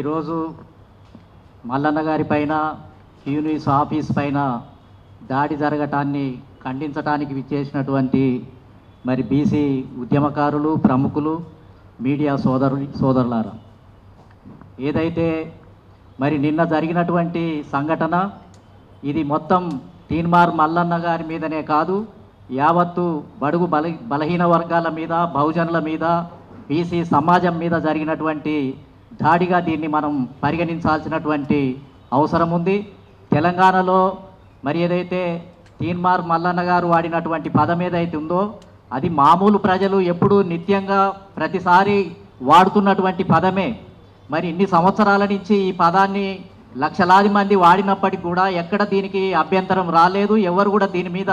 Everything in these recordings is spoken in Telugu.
ఈరోజు మల్లన్న గారి పైన యూనిస్ ఆఫీస్ పైన దాడి జరగటాన్ని ఖండించటానికి విచ్చేసినటువంటి మరి బీసీ ఉద్యమకారులు ప్రముఖులు మీడియా సోదరు సోదరులారా. ఏదైతే మరి నిన్న జరిగినటువంటి సంఘటన ఇది మొత్తం తీన్మార్ మల్లన్న గారి మీదనే కాదు యావత్తు బడుగు బల బలహీన వర్గాల మీద బహుజనుల మీద బీసీ సమాజం మీద జరిగినటువంటి దాడిగా దీన్ని మనం పరిగణించాల్సినటువంటి అవసరం ఉంది. తెలంగాణలో మరి ఏదైతే తీన్మార్ మల్లన్న గారు వాడినటువంటి పదం ఏదైతే ఉందో అది మామూలు ప్రజలు ఎప్పుడూ నిత్యంగా ప్రతిసారి వాడుతున్నటువంటి పదమే. మరి ఇన్ని సంవత్సరాల నుంచి ఈ పదాన్ని లక్షలాది మంది వాడినప్పటికీ కూడా ఎక్కడ దీనికి అభ్యంతరం రాలేదు. ఎవరు కూడా దీని మీద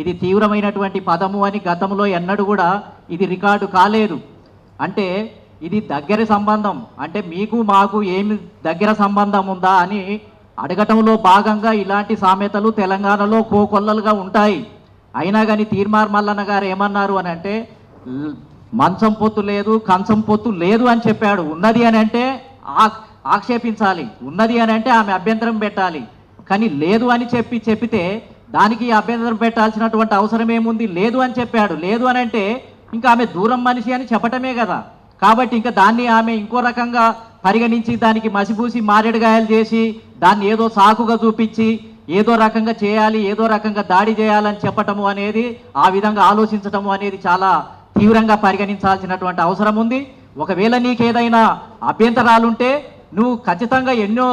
ఇది తీవ్రమైనటువంటి పదము అని గతంలో ఎన్నడూ కూడా ఇది రికార్డు కాలేదు. అంటే ఇది దగ్గర సంబంధం. అంటే మీకు మాకు ఏమి దగ్గర సంబంధం ఉందా అని అడగటంలో భాగంగా ఇలాంటి సామెతలు తెలంగాణలో కోకొల్లలుగా ఉంటాయి. అయినా కానీ తీర్మార్ మల్లన్న గారు ఏమన్నారు అని అంటే మంచం పొత్తు లేదు కంచం పొత్తు లేదు అని చెప్పాడు. ఉన్నది అని అంటే ఆక్షేపించాలి. ఉన్నది అని అంటే ఆమె అభ్యంతరం పెట్టాలి. కానీ లేదు అని చెప్పి చెప్పితే దానికి అభ్యంతరం పెట్టాల్సినటువంటి అవసరం ఏముంది? లేదు అని చెప్పాడు. లేదు అని అంటే ఇంకా ఆమె దూరం మనిషి అని చెప్పటమే కదా. కాబట్టి ఇంకా దాన్ని ఆమె ఇంకో రకంగా పరిగణించి దానికి మసిపూసి మారేడుగాయలు చేసి దాన్ని ఏదో సాకుగా చూపించి ఏదో రకంగా చేయాలి ఏదో రకంగా దాడి చేయాలని చెప్పటము అనేది ఆ విధంగా ఆలోచించటము అనేది చాలా తీవ్రంగా పరిగణించాల్సినటువంటి అవసరం ఉంది. ఒకవేళ నీకేదైనా అభ్యంతరాలుంటే నువ్వు ఖచ్చితంగా ఎన్నో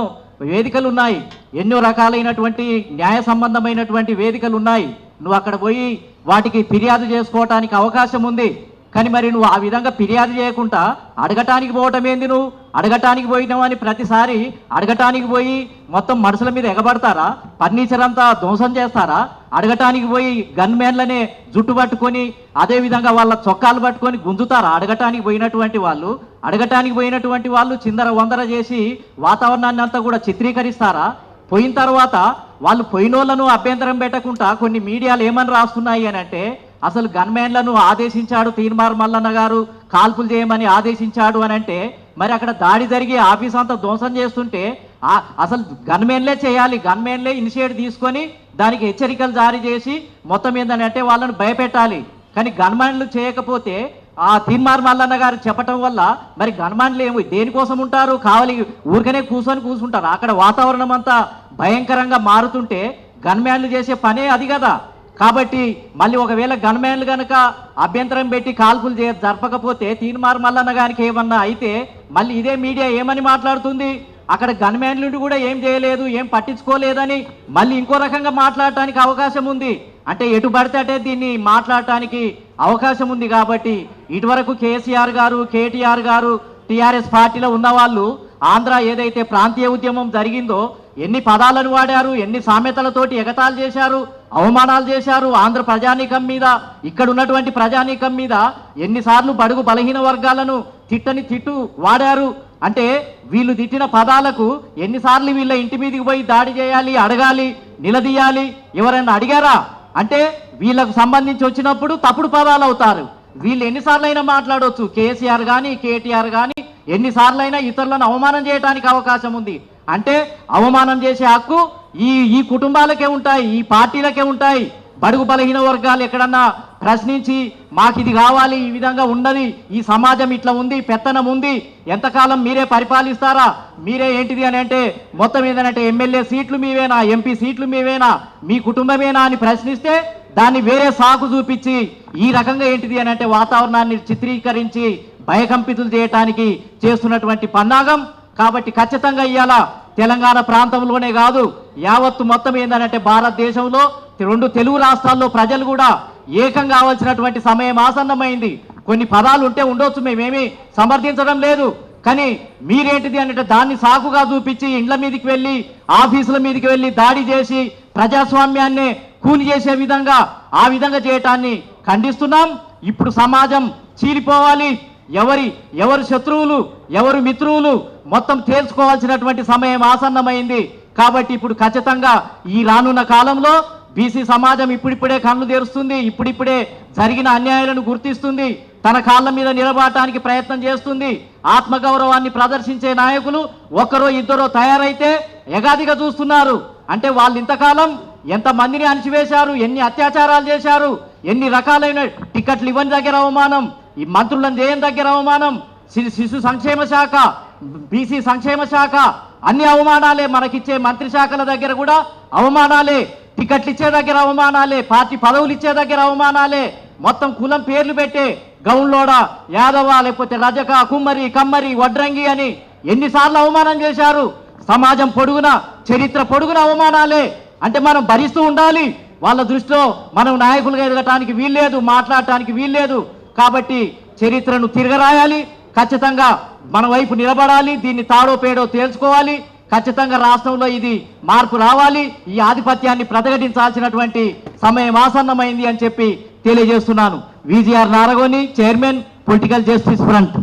వేదికలు ఉన్నాయి ఎన్నో రకాలైనటువంటి న్యాయ సంబంధమైనటువంటి వేదికలు ఉన్నాయి నువ్వు అక్కడ పోయి వాటికి ఫిర్యాదు చేసుకోవటానికి అవకాశం ఉంది. కానీ మరి నువ్వు ఆ విధంగా ఫిర్యాదు చేయకుండా అడగటానికి పోవటం ఏంది నువ్వు? అడగటానికి పోయినావని ప్రతిసారి అడగటానికి పోయి మొత్తం మనుషుల మీద ఎగబడతారా? ఫర్నిచర్ అంతా ధ్వంసం చేస్తారా? అడగటానికి పోయి గన్మెన్లనే జుట్టు పట్టుకొని అదే విధంగా వాళ్ళ చొక్కాలు పట్టుకొని గుంజుతారా? అడగటానికి పోయినటువంటి వాళ్ళు? అడగటానికి పోయినటువంటి వాళ్ళు చిందర వందర చేసి వాతావరణాన్ని అంతా కూడా చిత్రీకరిస్తారా? పోయిన తర్వాత వాళ్ళు పోయినోళ్ళను అభ్యంతరం పెట్టకుండా కొన్ని మీడియాలు ఏమని రాస్తున్నాయి అని అంటే అసలు గన్మెన్లను ఆదేశించాడు తీన్మార్ మల్లన్న గారు కాల్పులు చేయమని ఆదేశించాడు అని అంటే మరి అక్కడ దాడి జరిగి ఆఫీస్ అంతా ధ్వంసం చేస్తుంటే అసలు గన్మెన్లే చేయాలి గన్మెన్లే ఇనిషియేట్ తీసుకొని దానికి హెచ్చరికలు జారీ చేసి మొత్తం ఏంటంటే వాళ్ళని భయపెట్టాలి. కానీ గన్మెన్లు చేయకపోతే ఆ తీన్మార్ మల్లన్న గారు చెప్పటం వల్ల మరి గన్మాన్లు ఏమి దేనికోసం ఉంటారు? కావాలి ఊరికనే కూర్చొని కూర్చుంటారు. అక్కడ వాతావరణం అంతా భయంకరంగా మారుతుంటే గన్మ్యాన్లు చేసే పనే అది కదా. కాబట్టి మళ్ళీ ఒకవేళ గన్మ్యాన్లు కనుక అభ్యంతరం పెట్టి కాల్పులు చే జరపకపోతే తీన్మార్ మల్లన్న గారికి ఏమన్నా అయితే మళ్ళీ ఇదే మీడియా ఏమని మాట్లాడుతుంది? అక్కడ గన్మ్యాన్లు కూడా ఏం చేయలేదు ఏం పట్టించుకోలేదని మళ్ళీ ఇంకో రకంగా మాట్లాడటానికి అవకాశం ఉంది. అంటే ఎటు పడితే దీన్ని మాట్లాడటానికి అవకాశం ఉంది కాబట్టి ఇటువరకు కేసీఆర్ గారు కేటీఆర్ గారు టీఆర్ఎస్ పార్టీలో ఉన్నవాళ్ళు ఆంధ్ర ఏదైతే ప్రాంతీయ ఉద్యమం జరిగిందో ఎన్ని పదాలను వాడారు ఎన్ని సామెతలతోటి ఎగతాలు చేశారు అవమానాలు చేశారు ఆంధ్ర ప్రజానీకం మీద ఇక్కడ ఉన్నటువంటి ప్రజానీకం మీద ఎన్నిసార్లు బడుగు బలహీన వర్గాలను తిట్టని తిట్టు వాడారు. అంటే వీళ్ళు తిట్టిన పదాలకు ఎన్నిసార్లు వీళ్ళ ఇంటి మీదకి పోయి దాడి చేయాలి అడగాలి నిలదీయాలి ఎవరైనా అడిగారా? అంటే వీళ్ళకు సంబంధించి వచ్చినప్పుడు తప్పుడు పదాలు అవుతారు. వీళ్ళు ఎన్నిసార్లైనా మాట్లాడవచ్చు కేసీఆర్ కానీ కేటీఆర్ కానీ ఎన్నిసార్లైనా ఇతరులను అవమానం చేయడానికి అవకాశం ఉంది. అంటే అవమానం చేసే హక్కు ఈ ఈ కుటుంబాలకే ఉంటాయి ఈ పార్టీలకే ఉంటాయి. బడుగు బలహీన వర్గాలు ఎక్కడన్నా ప్రశ్నించి మాకు ఇది కావాలి ఈ విధంగా ఉన్నది ఈ సమాజం ఇట్లా ఉంది పెత్తనం ఉంది ఎంతకాలం మీరే పరిపాలిస్తారా మీరే ఏంటిది అని అంటే మొత్తం ఏంటంటే ఎమ్మెల్యే సీట్లు మీవేనా ఎంపీ సీట్లు మీవేనా మీ కుటుంబమేనా అని ప్రశ్నిస్తే దాన్ని వేరే సాకు చూపించి ఈ రకంగా ఏంటిది అని అంటే వాతావరణాన్ని చిత్రీకరించి భయకంపితులు చేయటానికి చేస్తున్నటువంటి పన్నాగం కాబట్టి ఖచ్చితంగా ఇవాళ తెలంగాణ ప్రాంతంలోనే కాదు యావత్తు మొత్తం ఏంటంటే భారతదేశంలో రెండు తెలుగు రాష్ట్రాల్లో ప్రజలు కూడా ఏకం కావాల్సినటువంటి సమయం ఆసన్నమైంది. కొన్ని పదాలు ఉంటే ఉండొచ్చు మేమేమి సమర్థించడం లేదు. కానీ మీరేంటిది అంటే దాన్ని సాకుగా చూపించి ఇండ్ల మీదకి వెళ్ళి ఆఫీసుల మీదకి వెళ్ళి దాడి చేసి ప్రజాస్వామ్యాన్ని కూలి చేసే విధంగా ఆ విధంగా చేయటాన్ని ఖండిస్తున్నాం. ఇప్పుడు సమాజం చీలిపోవాలి. ఎవరి ఎవరు శత్రువులు ఎవరు మిత్రువులు మొత్తం తేల్చుకోవాల్సినటువంటి సమయం ఆసన్నమైంది. కాబట్టి ఇప్పుడు ఖచ్చితంగా ఈ రానున్న కాలంలో బీసీ సమాజం ఇప్పుడిప్పుడే కళ్ళు తెరుస్తుంది ఇప్పుడిప్పుడే జరిగిన అన్యాయాలను గుర్తిస్తుంది తన కాళ్ళ మీద నిలబడటానికి ప్రయత్నం చేస్తుంది ఆత్మగౌరవాన్ని ప్రదర్శించే నాయకులు ఒక్కరో ఇద్దరో తయారైతే ఎగాదిగా చూస్తున్నారు. అంటే వాళ్ళు ఇంతకాలం ఎంతమందిని అణిచివేశారు ఎన్ని అత్యాచారాలు చేశారు ఎన్ని రకాలైన టికెట్లు ఇవ్వని దగ్గర అవమానం ఈ మంత్రులను చేయని దగ్గర అవమానం. శిశు శిశు సంక్షేమ శాఖ బీసీ సంక్షేమ శాఖ అన్ని అవమానాలే మనకిచ్చే మంత్రి శాఖల దగ్గర కూడా అవమానాలే. టికెట్లు ఇచ్చే దగ్గర అవమానాలే. పార్టీ పదవులు ఇచ్చే దగ్గర అవమానాలే. మొత్తం కులం పేర్లు పెట్టే గౌన్లోడ యాదవ లేకపోతే రజక కుమ్మరి కమ్మరి వడ్రంగి అని ఎన్నిసార్లు అవమానం చేశారు. సమాజం పొడుగున చరిత్ర పొడుగున అవమానాలే. అంటే మనం భరిస్తూ ఉండాలి. వాళ్ళ దృష్టిలో మనం నాయకులుగా ఎదగటానికి వీల్లేదు మాట్లాడటానికి వీల్లేదు. కాబట్టి చరిత్రను తిరగరాయాలి ఖచ్చితంగా మన వైపు నిలబడాలి దీన్ని తాడో పేడో తేల్చుకోవాలి ఖచ్చితంగా రాష్ట్రంలో ఇది మార్పు రావాలి ఈ ఆధిపత్యాన్ని ప్రతిఘటించాల్సినటువంటి సమయం ఆసన్నమైంది అని చెప్పి తెలియజేస్తున్నాను. VGR Naragoni chairman political justice front.